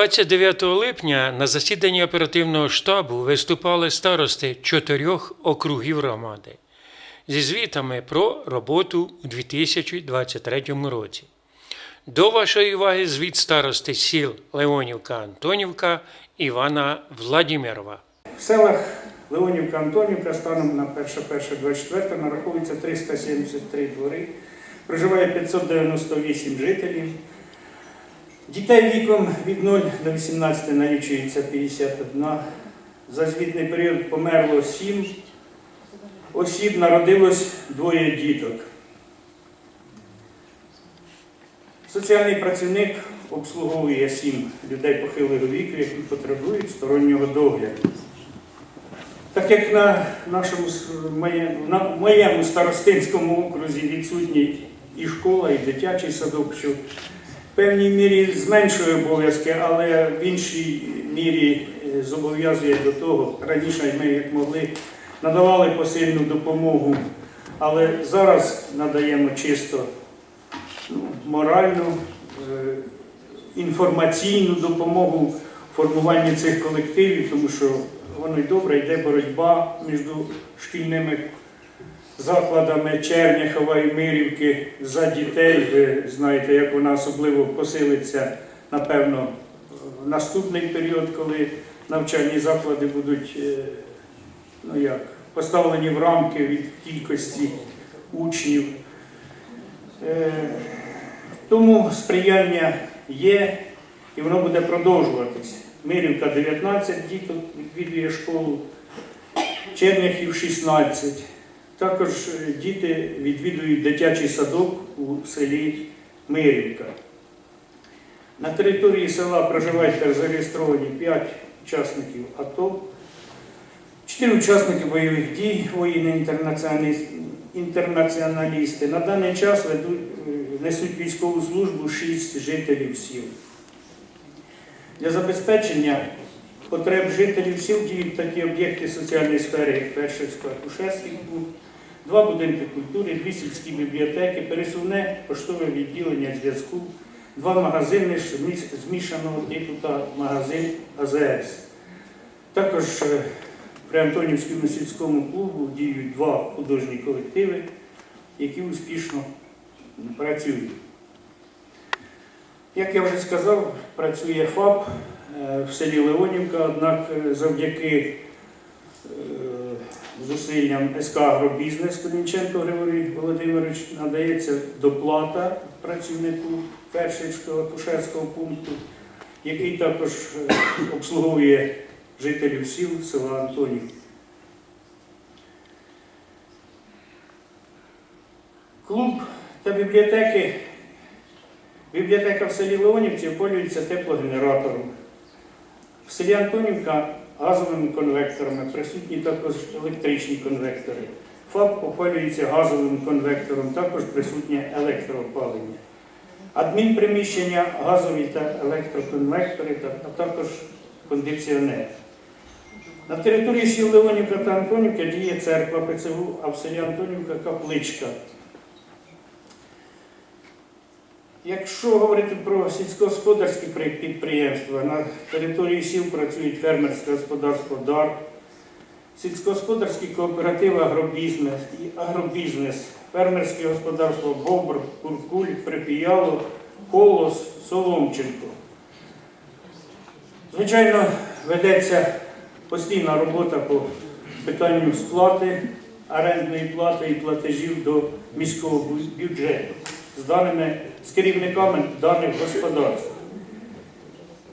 29 липня на засіданні оперативного штабу виступали старости чотирьох округів громади зі звітами про роботу у 2023 році. До вашої уваги звіт старости сіл Леонівка Антонівка Івана Владімірова. В селах Леонівка, Антонівка станом на 1.1.24 нараховується 373 двори, проживає 598 жителів. Дітей віком від 0 до 18 налічується 51. За звітний період померло 7 осіб, народилось двоє діток. Соціальний працівник обслуговує 7 людей похилого віку, які потребують стороннього догляду. Так як на нашому на моєму старостинському окрузі відсутні і школа, і дитячий садок, що певній мірі зменшує обов'язки, але в іншій мірі е, зобов'язує до того. Раніше ми, як могли, надавали посильну допомогу, але зараз надаємо чисто ну, моральну, е, інформаційну допомогу в формуванні цих колективів, тому що воно й добре, йде боротьба між шкільними закладами Черняхова і Мирівки за дітей. Ви знаєте, як вона особливо посилиться, напевно, в наступний період, коли навчальні заклади будуть е, ну як, поставлені в рамки від кількості учнів. Е, Тому сприяння є і воно буде продовжуватись. Мирівка 19 діток відвідує школу, Черняхів 16. Також е, діти відвідують дитячий садок у селі Мирівка. На території села проживають та зареєстровані 5 учасників АТО, 4 учасники бойових дій, воїни інтернаціоналісти. На даний час ведуть, е, несуть військову службу 6 жителів сіл. Для забезпечення потреб жителів сіл діють такі об'єкти соціальної сфери, як Першицько-Акушерський клуб, два будинки культури, дві сільські бібліотеки, пересувне поштове відділення зв'язку, два магазини змішаного типу та магазин АЗС. Також е, при Антонівському сільському клубу діють два художні колективи, які успішно працюють. Як я вже сказав, працює ФАП е, в селі Леонівка, однак е, завдяки зусиллям СК «Агробізнес» Колінченко Григорій Володимирович надається доплата працівнику Першицького акушерського пункту, який також е, обслуговує жителів сіл села Антонів. Клуб та бібліотеки Бібліотека в селі Леонівці опалюється теплогенератором. В селі Антонівка газовими конвекторами, присутні також електричні конвектори. ФАП опалюється газовим конвектором, також присутнє електроопалення. Адмінприміщення, газові та електроконвектори, а також кондиціонер. На території сіл Леонівка та Антонівка діє церква ПЦУ, а в селі Антонівка капличка. Якщо говорити про сільськогосподарські підприємства, на території сіл працюють фермерське господарство ДАР, сільськогосподарські кооперативи агробізнес і агробізнес, фермерське господарство Бобр, Куркуль, Припіяло, Колос, Соломченко. Звичайно, ведеться постійна робота по питанню сплати, орендної плати і платежів до міського бюджету з даними з керівниками даних господарств.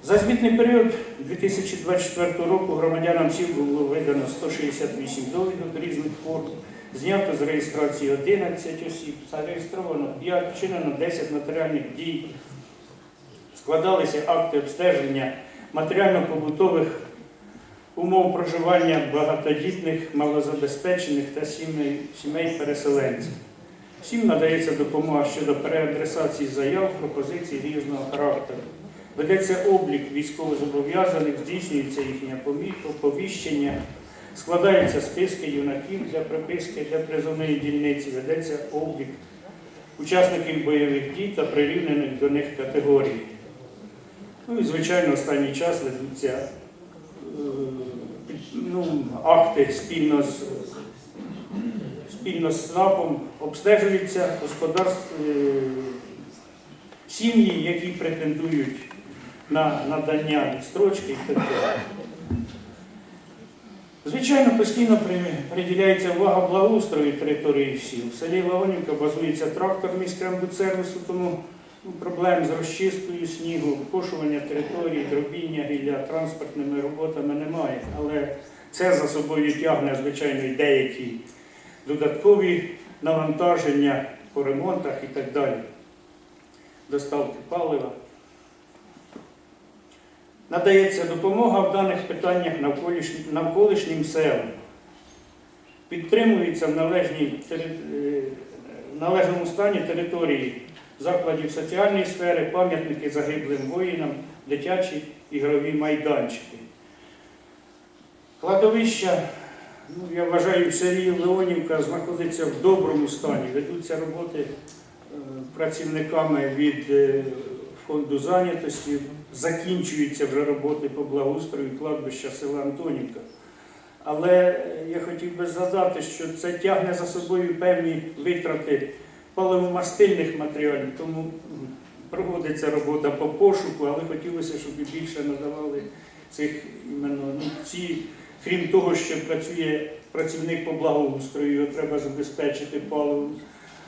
За звітний період 2024 року громадянам сіл було видано 168 довідок різних форм, знято з реєстрації 11 осіб, зареєстровано 5, вчинено 10 матеріальних дій, складалися акти обстеження матеріально-побутових умов проживання багатодітних, малозабезпечених та сімей, переселенців. Всім надається допомога щодо переадресації заяв, пропозицій різного характеру. Ведеться облік військовозобов'язаних, здійснюється їхнє оповіщення, складаються списки юнаків для приписки для призовної дільниці, ведеться облік учасників бойових дій та прирівнених до них категорій. Ну і, звичайно, останній час ведуться е, ну, акти спільно з, спільно з СНАПом, обстежуються е, сім'ї, які претендують на надання відстрочки і так далі. Звичайно, постійно приділяється увага благоустрою території сіл. В селі Леонівка базується трактор міськрембудсервісу, тому проблем з розчисткою снігу, кошування території, дробіння гілля транспортними роботами немає. Але це за собою тягне, звичайно, і деякі додаткові навантаження по ремонтах і так далі. Доставки палива. Надається допомога в даних питаннях навколишнім, селам. Підтримуються в належній, е, в належному стані території закладів соціальної сфери, пам'ятники загиблим воїнам, дитячі ігрові майданчики. Кладовища, ну, я вважаю, селі Леонівка знаходиться в доброму стані. Ведуться роботи е, працівниками від е, фонду зайнятості, закінчуються вже роботи по благоустрою кладбища села Антонівка. Але я хотів би згадати, що це тягне за собою певні витрати паливомастильних матеріалів, тому проводиться робота по пошуку, але хотілося, щоб і більше надавали цих іменно ну, ці, крім того, що працює працівник по благоустрою, його треба забезпечити паливом,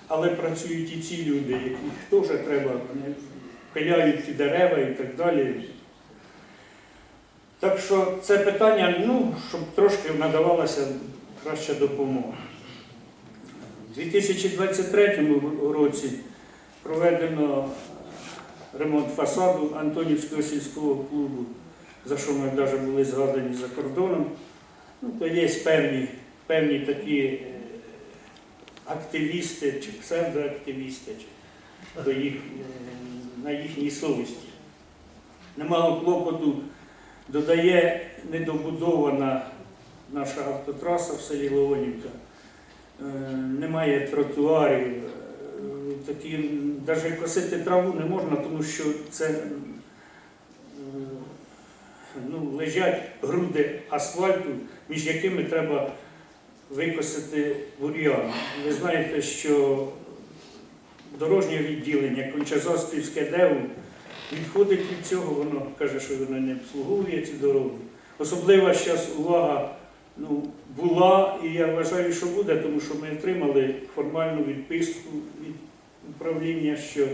але працюють і ці люди, яких теж треба, вони пиляють ті дерева і так далі. Так що це питання, ну, щоб трошки надавалася краща допомога. У 2023 році проведено ремонт фасаду Антонівського сільського клубу, за що ми навіть були згадані за кордоном. Ну, то є певні, певні такі е, активісти чи псевдоактивісти, чи до їх, е, на їхній совісті. Немало клопоту додає недобудована наша автотраса в селі Леонівка. Е, Немає тротуарів. Такі, навіть косити траву не можна, тому що це ну, лежать груди асфальту, між якими треба викосити бур'ян. Ви знаєте, що дорожнє відділення Кончазоспівське ДЕУ відходить від цього, воно каже, що воно не обслуговує ці дороги. Особлива зараз увага ну, була, і я вважаю, що буде, тому що ми отримали формальну відписку від управління, що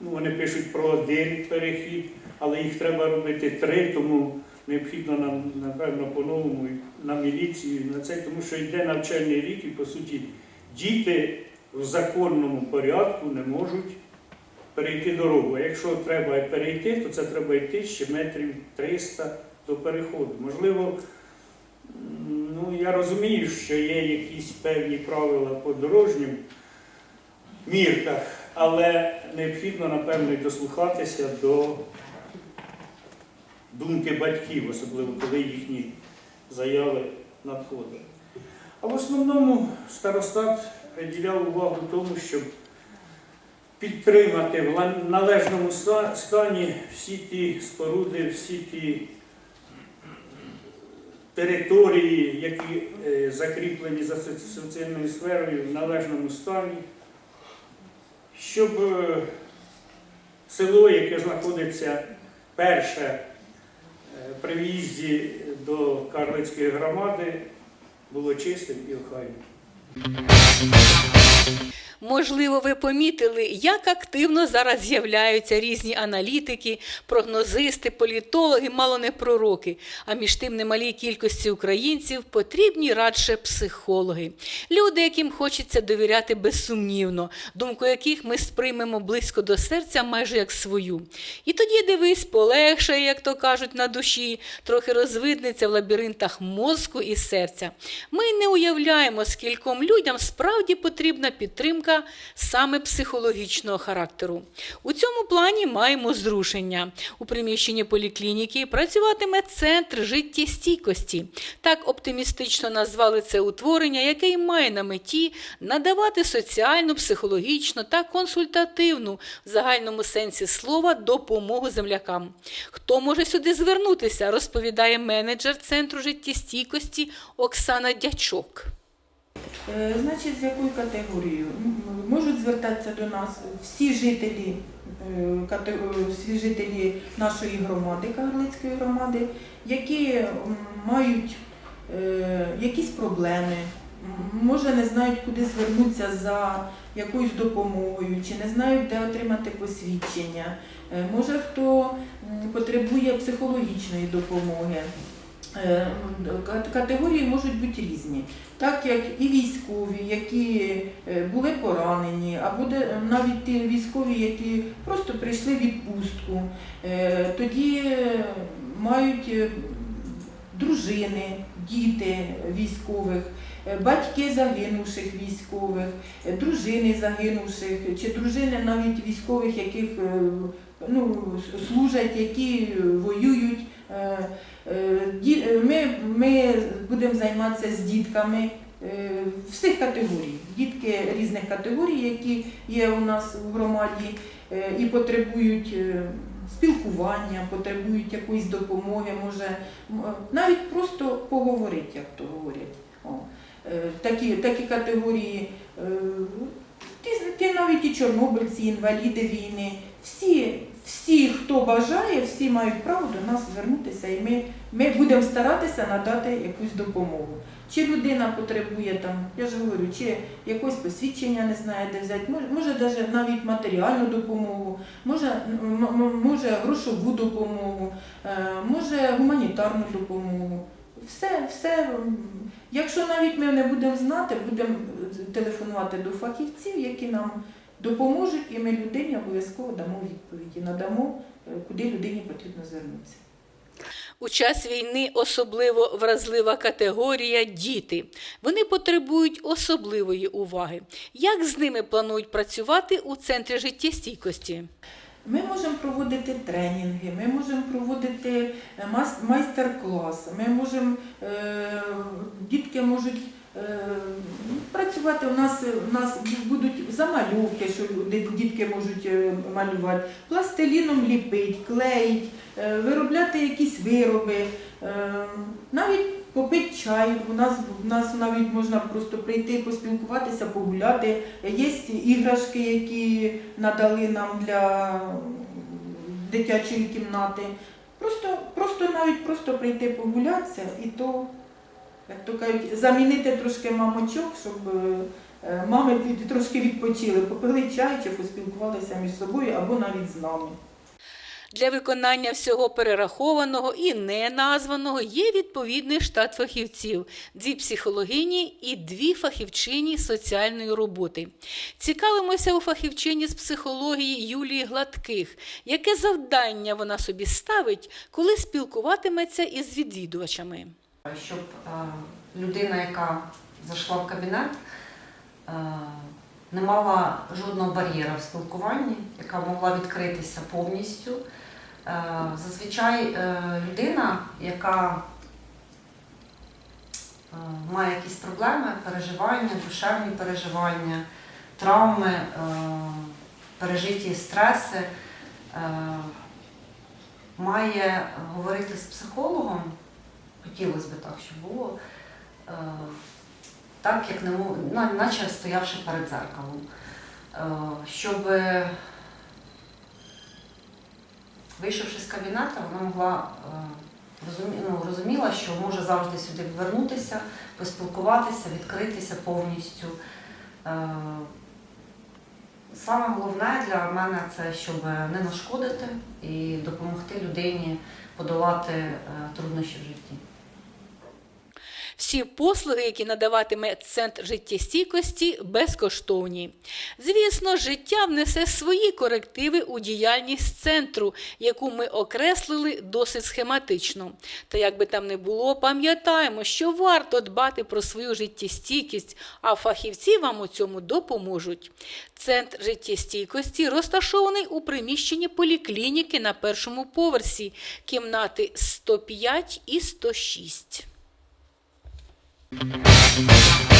ну, вони пишуть про один перехід, але їх треба робити три, тому необхідно нам, напевно, по-новому на міліцію, на це, тому що йде навчальний рік, і по суті діти в законному порядку не можуть перейти дорогу. А якщо треба перейти, то це треба йти ще метрів 300 до переходу. Можливо, ну я розумію, що є якісь певні правила по дорожнім мірках, але необхідно, напевно, дослухатися до думки батьків, особливо коли їхні заяви надходять. А в основному старостат приділяв увагу тому, щоб підтримати в належному стані всі ті споруди, всі ті території, які е, закріплені за соціальною сферою в належному стані, щоб е, село, яке знаходиться перше при в'їзді до Карлицької громади, було чистим і охайним. Можливо, ви помітили, як активно зараз з'являються різні аналітики, прогнозисти, політологи, мало не пророки. А між тим немалій кількості українців потрібні радше психологи. Люди, яким хочеться довіряти безсумнівно, думку яких ми сприймемо близько до серця майже як свою. І тоді дивись, полегшає, як то кажуть, на душі, трохи розвиднеться в лабіринтах мозку і серця. Ми не уявляємо, скільком людям справді потрібна підтримка підтримка саме психологічного характеру. У цьому плані маємо зрушення. У приміщенні поліклініки працюватиме центр життєстійкості. Так оптимістично назвали це утворення, яке й має на меті надавати соціальну, психологічну та консультативну в загальному сенсі слова допомогу землякам. Хто може сюди звернутися, розповідає менеджер центру життєстійкості Оксана Дячок. Е, Значить, з якою категорією? Можуть звертатися до нас всі жителі, е, е, всі жителі нашої громади, Кагарлицької громади, які мають якісь проблеми, може не знають, куди звернутися за якоюсь допомогою, чи не знають, де отримати посвідчення. Може, хто потребує психологічної допомоги. Е, кат- Категорії можуть бути різні, так як і військові, які е, були поранені, або навіть ті військові, які просто прийшли в відпустку, Е, тоді мають дружини, діти військових, батьки загинувших військових, дружини загинувших, чи дружини навіть військових, яких ну, служать, які воюють. Е, Е, е, Ми, ми будемо займатися з дітками всіх категорій. Дітки різних категорій, які є у нас в громаді, і потребують спілкування, потребують якоїсь допомоги, може навіть просто поговорити, як то говорять. О, Такі, такі категорії. ті навіть і чорнобильці, інваліди війни, всі, всі, хто бажає, всі мають право до нас звернутися, і ми, ми будемо старатися надати якусь допомогу. Чи людина потребує там, я ж говорю, чи якось посвідчення не знає, де взяти, може, може навіть матеріальну допомогу, може, може грошову допомогу, е, може гуманітарну допомогу. Все, все, якщо навіть ми не будемо знати, будемо телефонувати до фахівців, які нам допоможуть, і ми людині обов'язково дамо відповіді, надамо, е, куди людині потрібно звернутися. У час війни особливо вразлива категорія діти. Вони потребують особливої уваги. Як з ними планують працювати у центрі життєстійкості? Ми можемо проводити тренінги, ми можемо проводити е, майстер-класи, ми можемо, е, дітки можуть працювати. У нас, у нас будуть замальовки, що дітки можуть е, малювати, пластиліном ліпить, клеїть, е, виробляти якісь вироби, е, навіть попити чай. У нас, у нас навіть можна просто прийти, поспілкуватися, погуляти. Є іграшки, які надали нам для дитячої кімнати. Просто, просто навіть просто прийти погулятися і то, як то кажуть, замінити трошки мамочок, щоб е, мами трошки відпочили, попили чай чи поспілкувалися між собою або навіть з нами. Для виконання всього перерахованого і неназваного є відповідний штат фахівців: дві психологині і дві фахівчині соціальної роботи. Цікавимося у фахівчині з психології Юлії Гладких, яке завдання вона собі ставить, коли спілкуватиметься із відвідувачами. Щоб е, людина, яка зайшла в кабінет, е, не мала жодного бар'єра в спілкуванні, яка могла відкритися повністю. Е, Зазвичай е, людина, яка е, має якісь проблеми, переживання, душевні переживання, травми, е, пережиті стреси, е, має говорити з психологом, хотілося б так, щоб було, е, так, як не на- наче стоявши перед дзеркалом. Е, Щоб, вийшовши з кабінету, вона могла е, ну, розуміла, що може завжди сюди повернутися, поспілкуватися, відкритися повністю. Саме головне для мене це щоб не нашкодити і допомогти людині подолати е, труднощі в житті. Всі послуги, які надаватиме центр життєстійкості, безкоштовні. Звісно, життя внесе свої корективи у діяльність центру, яку ми окреслили досить схематично. Та як би там не було, пам'ятаємо, що варто дбати про свою життєстійкість, а фахівці вам у цьому допоможуть. Центр життєстійкості розташований у приміщенні поліклініки на першому поверсі, кімнати 105 і 106. Música